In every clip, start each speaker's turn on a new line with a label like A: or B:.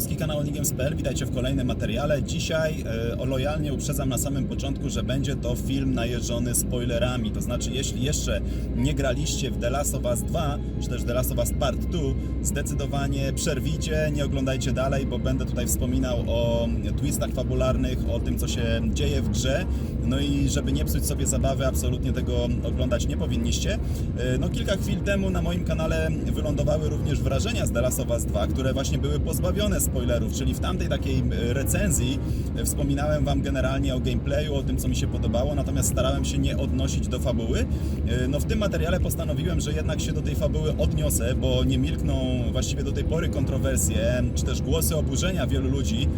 A: Śląski kanał Onigiem.pl, witajcie w kolejnym materiale. Dzisiaj e, o lojalnie uprzedzam na samym początku, że będzie to film najeżony spoilerami. To znaczy, jeśli jeszcze nie graliście w The Last of Us 2, czy też The Last of Us Part 2, zdecydowanie przerwijcie, nie oglądajcie dalej, bo będę tutaj wspominał o twistach fabularnych, o tym, co się dzieje w grze. No i żeby nie psuć sobie zabawy, absolutnie tego oglądać nie powinniście. E, No kilka chwil temu na moim kanale wylądowały również wrażenia z The Last of Us 2, które właśnie były pozbawione spoilerów, czyli w tamtej takiej e, recenzji e, wspominałem Wam generalnie o gameplayu, o tym, co mi się podobało, natomiast starałem się nie odnosić do fabuły. E, No w tym materiale postanowiłem, że jednak się do tej fabuły odniosę, bo nie milkną właściwie do tej pory kontrowersje, czy też głosy oburzenia wielu ludzi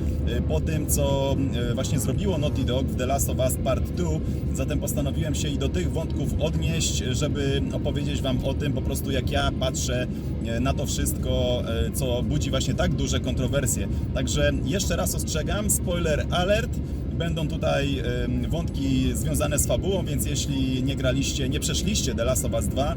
A: po tym, co właśnie zrobiło Naughty Dog w The Last of Us Part 2. Zatem postanowiłem się i do tych wątków odnieść, żeby opowiedzieć Wam o tym po prostu, jak ja patrzę na to wszystko, co budzi właśnie tak duże kontrowersje. Także jeszcze raz ostrzegam, spoiler alert. Będą tutaj wątki związane z fabułą, więc jeśli nie graliście, nie przeszliście The Last of Us 2, e,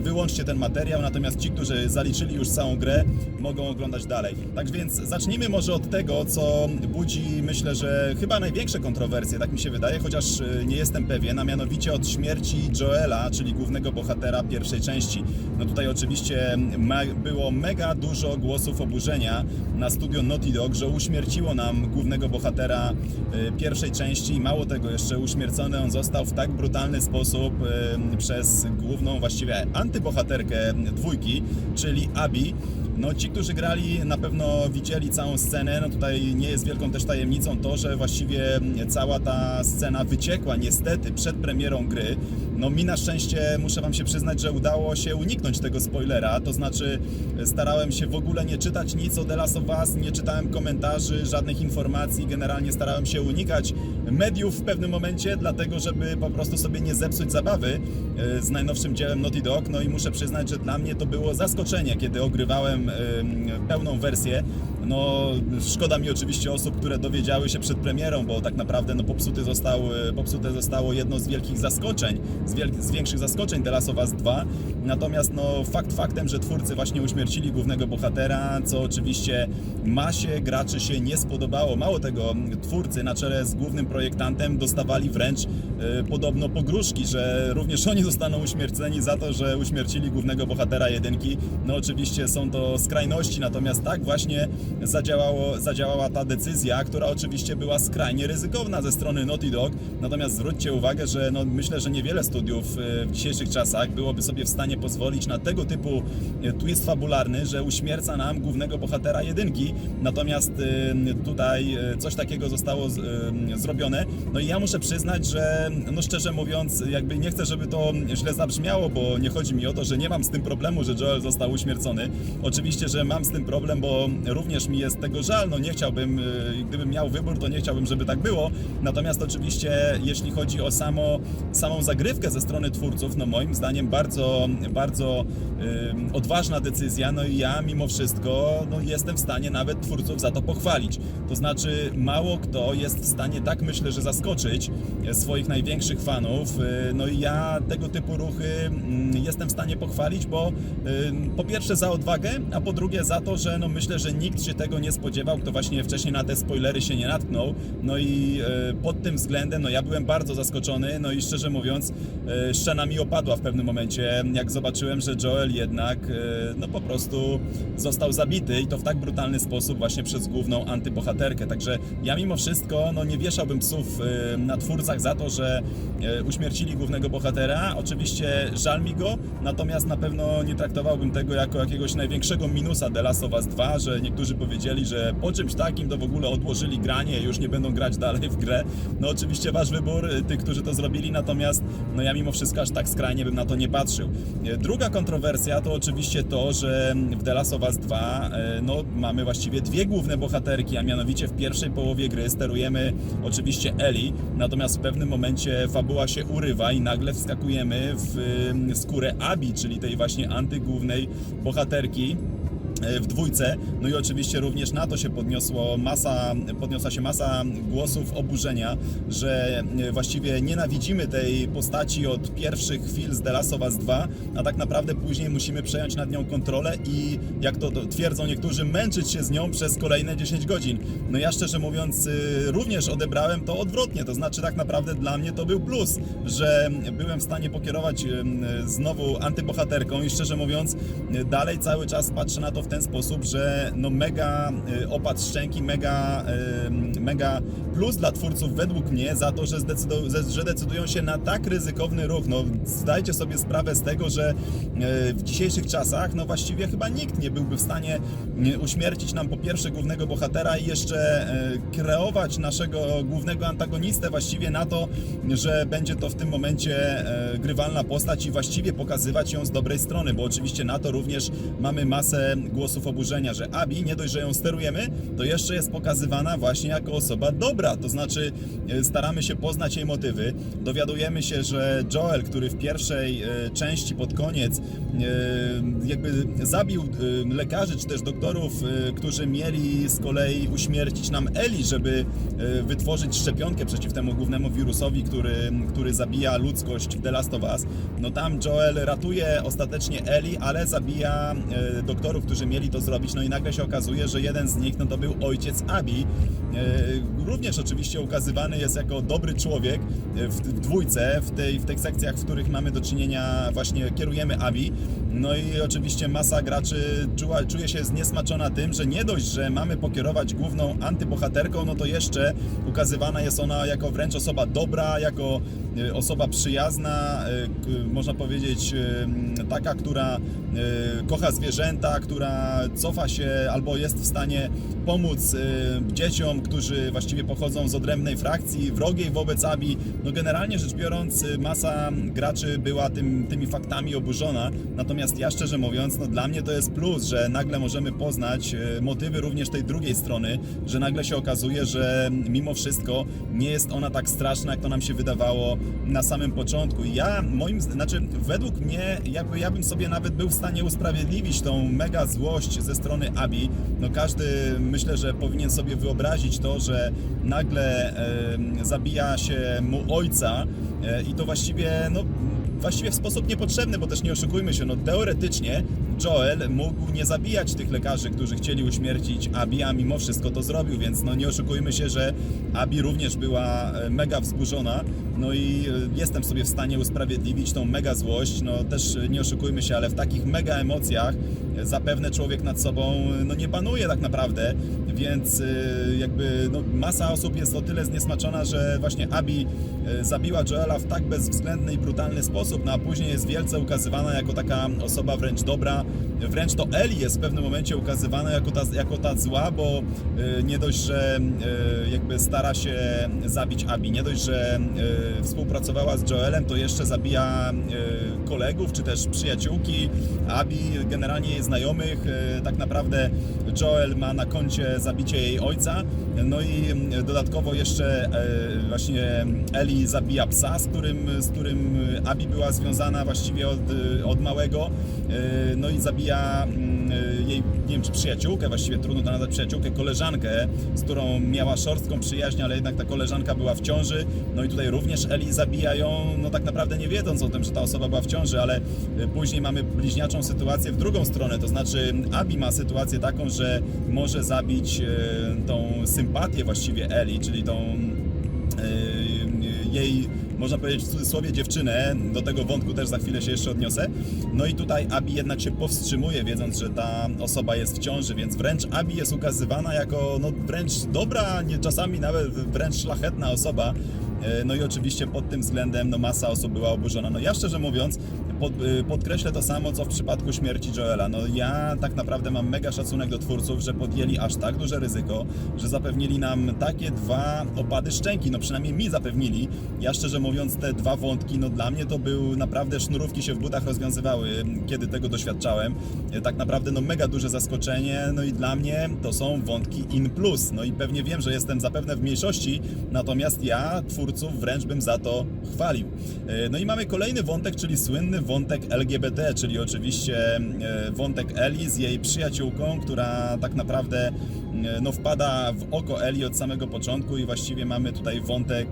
A: wyłączcie ten materiał, natomiast ci, którzy zaliczyli już całą grę, mogą oglądać dalej. Tak więc zacznijmy może od tego, co budzi, myślę, że chyba największe kontrowersje, tak mi się wydaje, chociaż e, nie jestem pewien, a mianowicie od śmierci Joela, czyli głównego bohatera pierwszej części. No tutaj oczywiście me, było mega dużo głosów oburzenia na studio Naughty Dog, że uśmierciło nam głównego bohatera e, pierwszej części i mało tego, jeszcze uśmiercony on został w tak brutalny sposób e, przez główną właściwie antybohaterkę dwójki, czyli Abi. No ci, którzy grali na pewno widzieli całą scenę, no tutaj nie jest wielką też tajemnicą to, że właściwie cała ta scena wyciekła niestety przed premierą gry. No mi na szczęście muszę Wam się przyznać, że udało się uniknąć tego spoilera, to znaczy starałem się w ogóle nie czytać nic o The Last of Us, nie czytałem komentarzy, żadnych informacji, generalnie starałem się unikać mediów w pewnym momencie, dlatego żeby po prostu sobie nie zepsuć zabawy e, z najnowszym dziełem Naughty Dog, no i muszę przyznać, że dla mnie to było zaskoczenie, kiedy ogrywałem em, pełną wersję. No, szkoda mi oczywiście osób, które dowiedziały się przed premierą, bo tak naprawdę no, popsuty został, e, popsute zostało jedno z wielkich zaskoczeń, z, z większych zaskoczeń The Last of Us 2. Natomiast no, fakt faktem, że twórcy właśnie uśmiercili głównego bohatera, co oczywiście masie graczy się nie spodobało. Mało tego, twórcy na czele z głównym projektantem dostawali wręcz e, podobno pogróżki, że również oni zostaną uśmierceni za to, że uśmiercili głównego bohatera jedynki. No oczywiście są to skrajności, natomiast tak właśnie zadziałało, zadziałała ta decyzja, która oczywiście była skrajnie ryzykowna ze strony Naughty Dog. Natomiast zwróćcie uwagę, że no, myślę, że niewiele studiów e, w dzisiejszych czasach byłoby sobie w stanie pozwolić na tego typu e, twist fabularny, że uśmierca nam głównego bohatera jedynki. Natomiast e, tutaj coś takiego zostało zrobione. No i ja muszę przyznać, że no szczerze mówiąc, jakby nie chcę, żeby to źle zabrzmiało, bo nie chodzi mi o to, że nie mam z tym problemu, że Joel został uśmiercony. Oczywiście, że mam z tym problem, bo również mi jest tego żal. No nie chciałbym, e, gdybym miał wybór, to nie chciałbym, żeby tak było. Natomiast oczywiście, jeśli chodzi o samo, samą zagrywkę ze strony twórców, no moim zdaniem bardzo, bardzo em, odważna decyzja. No i ja mimo wszystko no, jestem w stanie nawet twórców za to pochwalić. To znaczy, mało kto jest w stanie tak myślę, że zaskoczyć e, swoich największych fanów. E, No i ja tego typu ruchy mm, jestem w stanie pochwalić, bo po pierwsze za odwagę, a po drugie za to, że no myślę, że nikt się tego nie spodziewał, kto właśnie wcześniej na te spoilery się nie natknął. No i e, pod tym względem, no ja byłem bardzo zaskoczony, no i szczerze mówiąc, e, szczena mi opadła w pewnym momencie, jak zobaczyłem, że Joel jednak, e, no po prostu został zabity i to w tak brutalny sposób właśnie przez główną antybohaterkę. Także ja mimo wszystko, no nie wieszałbym psów na twórcach za to, że uśmiercili głównego bohatera. Oczywiście żal mi go, natomiast na pewno nie traktowałbym tego jako jakiegoś największego minusa The Last of Us 2, że niektórzy powiedzieli, że po czymś takim to w ogóle odłożyli granie już nie będą grać dalej w grę. No oczywiście wasz wybór, y, tych, którzy to zrobili, natomiast no ja mimo wszystko aż tak skrajnie bym na to nie patrzył. Y, Druga kontrowersja to oczywiście to, że w The Last of Us 2 y, no, mamy właściwie dwie główne bohaterki, a mianowicie w pierwszej połowie gry sterujemy oczywiście Ellie, natomiast w pewnym momencie fabuła się urywa i nagle wskakujemy w y, skórę Abi, czyli tej właśnie antygłównej bohaterki. E, w dwójce. No i oczywiście również na to się podniosło masa, podniosła się masa głosów oburzenia, że e, właściwie nienawidzimy tej postaci od pierwszych chwil z The Last of Us 2, a tak naprawdę później musimy przejąć nad nią kontrolę i jak to twierdzą niektórzy, męczyć się z nią przez kolejne 10 godzin. No ja szczerze mówiąc y, również odebrałem to odwrotnie, to znaczy tak naprawdę dla mnie to był plus, że byłem w stanie pokierować znowu antybohaterką i szczerze mówiąc y, dalej cały czas patrzę na to w ten sposób, że no mega y, opad szczęki, mega, y, mega plus dla twórców według mnie za to, że, zdecydu- że- decydują się na tak ryzykowny ruch. No zdajcie sobie sprawę z tego, że y, w dzisiejszych czasach no właściwie chyba nikt nie byłby w stanie uśmiercić nam po pierwsze głównego bohatera i jeszcze kreować naszego głównego antagonistę właściwie na to, że będzie to w tym momencie grywalna postać i właściwie pokazywać ją z dobrej strony, bo oczywiście na to również mamy masę głosów oburzenia, że Abi nie dość, że ją sterujemy, to jeszcze jest pokazywana właśnie jako osoba dobra, to znaczy e, staramy się poznać jej motywy, dowiadujemy się, że Joel, który w pierwszej e, części pod koniec e, jakby zabił lekarzy czy też doktorów, którzy mieli z kolei uśmiercić nam Eli, żeby wytworzyć szczepionkę przeciw temu głównemu wirusowi, który, który zabija ludzkość w The Last of Us. No tam Joel ratuje ostatecznie Eli, ale zabija doktorów, którzy mieli to zrobić. No i nagle się okazuje, że jeden z nich no to był ojciec Abi. E, Również oczywiście ukazywany jest jako dobry człowiek e, w, dwójce, w, tej, w tych sekcjach, w których mamy do czynienia, właśnie kierujemy Abi. No i oczywiście masa graczy czuła, czuje się zniesmaczona tym, że nie dość, że mamy pokierować główną antybohaterką, no to jeszcze ukazywana jest ona jako wręcz osoba dobra, jako e, osoba przyjazna, można powiedzieć taka, która kocha zwierzęta, która cofa się albo jest w stanie pomóc e, dzieciom, którzy właściwie pochodzą z odrębnej frakcji, wrogiej wobec Abi. No generalnie rzecz biorąc, e, masa graczy była tym, tymi faktami oburzona, natomiast ja szczerze mówiąc, no dla mnie to jest plus, że nagle możemy poznać e, motywy również tej drugiej strony, że nagle się okazuje, że mimo wszystko nie jest ona tak straszna, jak to nam się wydawało na samym początku. Ja, moim, znaczy według mnie, jakby ja bym sobie nawet był w stanie usprawiedliwić tą mega złość ze strony Abi. No każdy, myślę, że powinien sobie wyobrazić to, że nagle e, zabija się mu ojca e, i to właściwie, no właściwie w sposób niepotrzebny, bo też nie oszukujmy się, no teoretycznie Joel mógł nie zabijać tych lekarzy, którzy chcieli uśmiercić Abi, a mimo wszystko to zrobił, więc no nie oszukujmy się, że Abi również była e, mega wzburzona, no i e, jestem sobie w stanie usprawiedliwić tą mega złość, no też e, nie oszukujmy się, ale w takich mega emocjach zapewne człowiek nad sobą no nie panuje tak naprawdę, więc jakby no, masa osób jest o tyle zniesmaczona, że właśnie Abi zabiła Joela w tak bezwzględny i brutalny sposób, no a później jest wielce ukazywana jako taka osoba wręcz dobra, wręcz to Eli jest w pewnym momencie ukazywana jako ta, jako ta zła, bo e, nie dość, że e, jakby stara się zabić Abi, nie dość, że e, współpracowała z Joelem, to jeszcze zabija kolegów, czy też przyjaciółki Abi, generalnie jej znajomych, tak naprawdę Joel ma na koncie zabicie jej ojca, no i dodatkowo jeszcze właśnie Eli zabija psa, z którym, z którym Abi była związana właściwie od, od małego, no zabija mm, jej, nie wiem czy przyjaciółkę, właściwie trudno to nazwać przyjaciółkę, koleżankę, z którą miała szorstką przyjaźń, ale jednak ta koleżanka była w ciąży, no i tutaj również Eli zabija ją, no tak naprawdę nie wiedząc o tym, że ta osoba była w ciąży, ale e, później mamy bliźniaczą sytuację w drugą stronę, to znaczy Abi ma sytuację taką, że może zabić e, tą sympatię właściwie Eli, czyli tą e, jej, można powiedzieć w cudzysłowie, dziewczynę. Do tego wątku też za chwilę się jeszcze odniosę. No i tutaj Abi jednak się powstrzymuje, wiedząc, że ta osoba jest w ciąży, więc wręcz Abi jest ukazywana jako no, wręcz dobra, nie, czasami nawet wręcz szlachetna osoba. E, No i oczywiście pod tym względem no, masa osób była oburzona. No ja szczerze mówiąc pod, y, podkreślę to samo, co w przypadku śmierci Joela. No ja tak naprawdę mam mega szacunek do twórców, że podjęli aż tak duże ryzyko, że zapewnili nam takie dwa opady szczęki, no przynajmniej mi zapewnili. Ja szczerze mówiąc te dwa wątki, no dla mnie to był naprawdę sznurówki się w butach rozwiązywały, kiedy tego doświadczałem. E, Tak naprawdę no mega duże zaskoczenie, no i dla mnie to są wątki in plus. No i pewnie wiem, że jestem zapewne w mniejszości, natomiast ja twórców twórców wręcz bym za to chwalił. E, No i mamy kolejny wątek, czyli słynny wątek LGBT, czyli oczywiście e, wątek Eli z jej przyjaciółką, która tak naprawdę e, no, wpada w oko Eli od samego początku i właściwie mamy tutaj wątek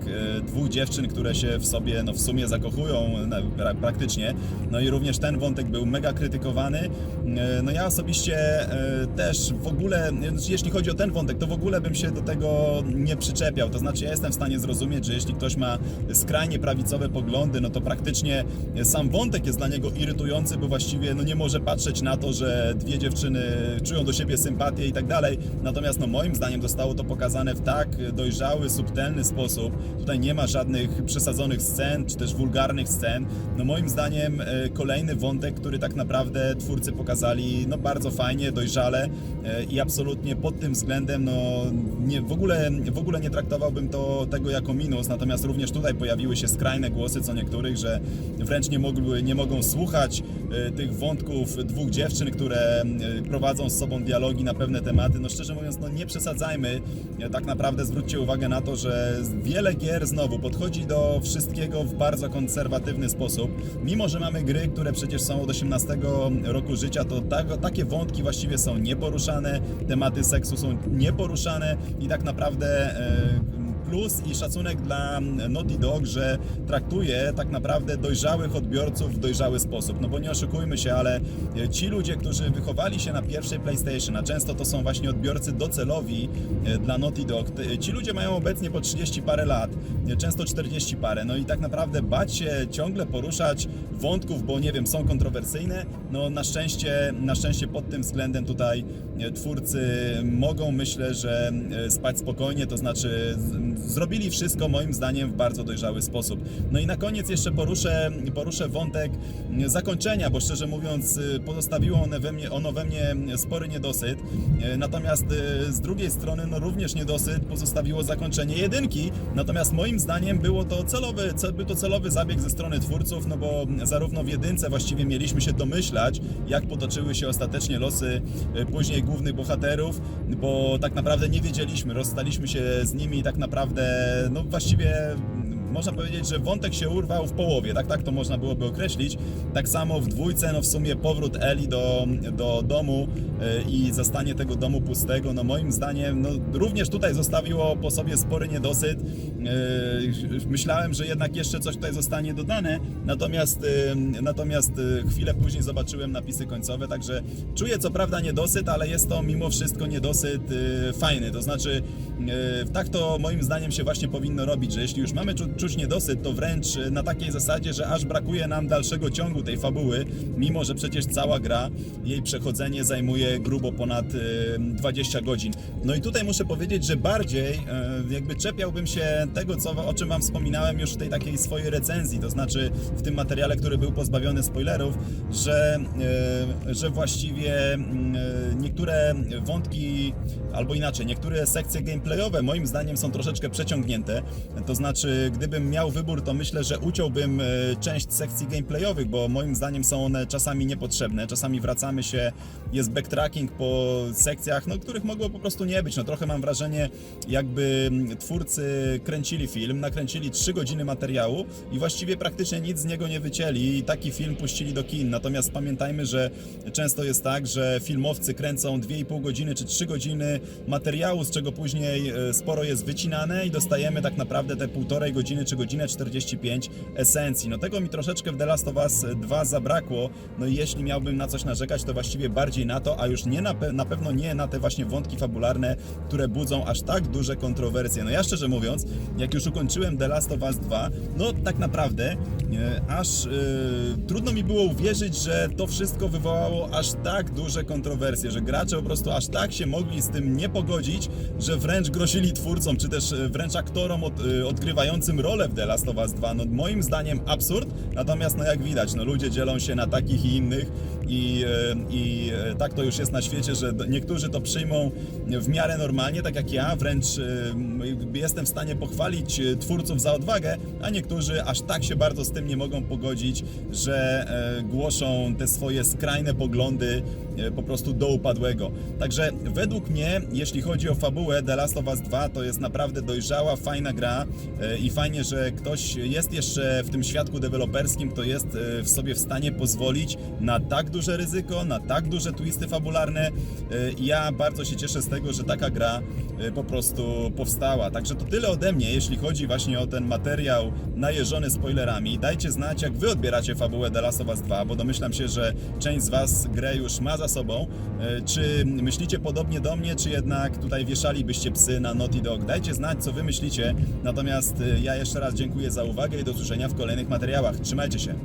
A: dwóch dziewczyn, które się w sobie no, w sumie zakochują praktycznie. No i również ten wątek był mega krytykowany. No ja osobiście też w ogóle, jeśli chodzi o ten wątek, to w ogóle bym się do tego nie przyczepiał. To znaczy ja jestem w stanie zrozumieć, że jeśli ktoś ma skrajnie prawicowe poglądy, no to praktycznie sam wątek jest dla niego irytujący, bo właściwie no nie może patrzeć na to, że dwie dziewczyny czują do siebie sympatię i tak dalej. Natomiast no moim zdaniem zostało to pokazane w tak dojrzały, subtelny sposób. Tutaj nie ma żadnych przesadzonych scen, czy też wulgarnych scen. No moim zdaniem e, kolejny wątek, który tak naprawdę twórcy pokazali no bardzo fajnie, dojrzale e, i absolutnie pod tym względem no nie, w, ogóle, w ogóle nie traktowałbym to tego jako minus, natomiast również tutaj pojawiły się skrajne głosy co niektórych, że wręcz nie, mogły, nie mogą słuchać e, tych wątków dwóch dziewczyn, które e, prowadzą z sobą dialogi na pewne tematy. No szczerze mówiąc, no nie przesadzajmy. E, Tak naprawdę zwróćcie uwagę na to, że wiele gier znowu podchodzi do wszystkiego w bardzo konserwatywny sposób. Mimo, że mamy gry, które przecież są od 18 roku życia, to tak, takie wątki właściwie są nieporuszane, tematy seksu są nieporuszane i tak naprawdę plus i szacunek dla Naughty Dog, że traktuje tak naprawdę dojrzałych odbiorców w dojrzały sposób. No bo nie oszukujmy się, ale ci ludzie, którzy wychowali się na pierwszej PlayStation, a często to są właśnie odbiorcy docelowi e, dla Naughty Dog, ci ludzie mają obecnie po 30 parę lat, często 40 parę, no i tak naprawdę bać się ciągle poruszać wątków, bo nie wiem, są kontrowersyjne, no na szczęście, na szczęście pod tym względem tutaj e, twórcy mogą, myślę, że e, spać spokojnie, to znaczy zrobili wszystko moim zdaniem w bardzo dojrzały sposób. No i na koniec jeszcze poruszę, poruszę wątek zakończenia, bo szczerze mówiąc y, pozostawiło one we mnie, ono we mnie spory niedosyt. Natomiast z drugiej strony no również niedosyt pozostawiło zakończenie jedynki. Natomiast moim zdaniem było to celowy, ce- był to celowy zabieg ze strony twórców, no bo zarówno w jedynce właściwie mieliśmy się domyślać, jak potoczyły się ostatecznie losy y, później głównych bohaterów, bo tak naprawdę nie wiedzieliśmy, rozstaliśmy się z nimi tak naprawdę, no właściwie można powiedzieć, że wątek się urwał w połowie, tak, tak to można byłoby określić. Tak samo w dwójce, no w sumie powrót Eli do, do domu y, i zastanie tego domu pustego, no moim zdaniem, no również tutaj zostawiło po sobie spory niedosyt. Y, Myślałem, że jednak jeszcze coś tutaj zostanie dodane, natomiast, y, natomiast chwilę później zobaczyłem napisy końcowe, także czuję co prawda niedosyt, ale jest to mimo wszystko niedosyt fajny, to znaczy tak to moim zdaniem się właśnie powinno robić, że jeśli już mamy czu, czuć niedosyt, to wręcz y, na takiej zasadzie, że aż brakuje nam dalszego ciągu tej fabuły, mimo że przecież cała gra, jej przechodzenie zajmuje grubo ponad y, 20 godzin. No i tutaj muszę powiedzieć, że bardziej y, jakby czepiałbym się tego, co, o czym Wam wspominałem już w tej takiej swojej recenzji, to znaczy w tym materiale, który był pozbawiony spoilerów, że, że właściwie y, niektóre wątki, albo inaczej, niektóre sekcje gameplayowe moim zdaniem są troszeczkę przeciągnięte. To znaczy, gdybym miał wybór, to myślę, że uciąłbym e, część sekcji gameplayowych, bo moim zdaniem są one czasami niepotrzebne. Czasami wracamy się, jest backtracking po sekcjach, no, których mogło po prostu nie być. No, trochę mam wrażenie, jakby mm, twórcy kręcili film, nakręcili 3 godziny materiału i właściwie praktycznie nic z niego nie wycięli i taki film puścili do kin. Natomiast pamiętajmy, że często jest tak, że filmowcy kręcą 2,5 godziny czy 3 godziny materiału, z czego później e, sporo jest wycinane i dostajemy tak naprawdę te półtorej godziny czy godzinę 45 esencji. No tego mi troszeczkę w The Last of Us 2 zabrakło. No i jeśli miałbym na coś narzekać, to właściwie bardziej na to, a już nie na, pe- na pewno nie na te właśnie wątki fabularne, które budzą aż tak duże kontrowersje. No ja szczerze mówiąc, jak już ukończyłem The Last of Us 2, no tak naprawdę e, aż e, trudno mi było uwierzyć, że to wszystko wywołało aż tak duże kontrowersje, że gracze po prostu aż tak się mogli z tym nie pogodzić, że wręcz grozili twórcom, czy też e, wręcz aktorom od, e, odgrywającym rolę w The Last of Us 2. No moim zdaniem absurd, natomiast no jak widać, no ludzie dzielą się na takich i innych i, e, i e, tak to już jest na świecie, że niektórzy to przyjmą w miarę normalnie, tak jak ja, wręcz e, jestem w stanie pochwalić twórców za odwagę, a niektórzy aż tak się bardzo z tym nie mogą pogodzić, że głoszą te swoje skrajne poglądy po prostu do upadłego. Także według mnie, jeśli chodzi o fabułę The Last of Us 2, to jest naprawdę dojrzała, fajna gra i fajnie fajnie, że ktoś jest jeszcze w tym świadku deweloperskim, kto jest e, w sobie w stanie pozwolić na tak duże ryzyko, na tak duże twisty fabularne. E, ja bardzo się cieszę z tego, że taka gra e, po prostu powstała. Także to tyle ode mnie, jeśli chodzi właśnie o ten materiał najeżony spoilerami. Dajcie znać, jak wy odbieracie fabułę The Last of Us 2, bo domyślam się, że część z was grę już ma za sobą. Czy myślicie podobnie do mnie, czy jednak tutaj wieszalibyście psy na Naughty Dog? Dajcie znać, co wy myślicie. Natomiast ja jeszcze raz dziękuję za uwagę i do usłyszenia w kolejnych materiałach. Trzymajcie się.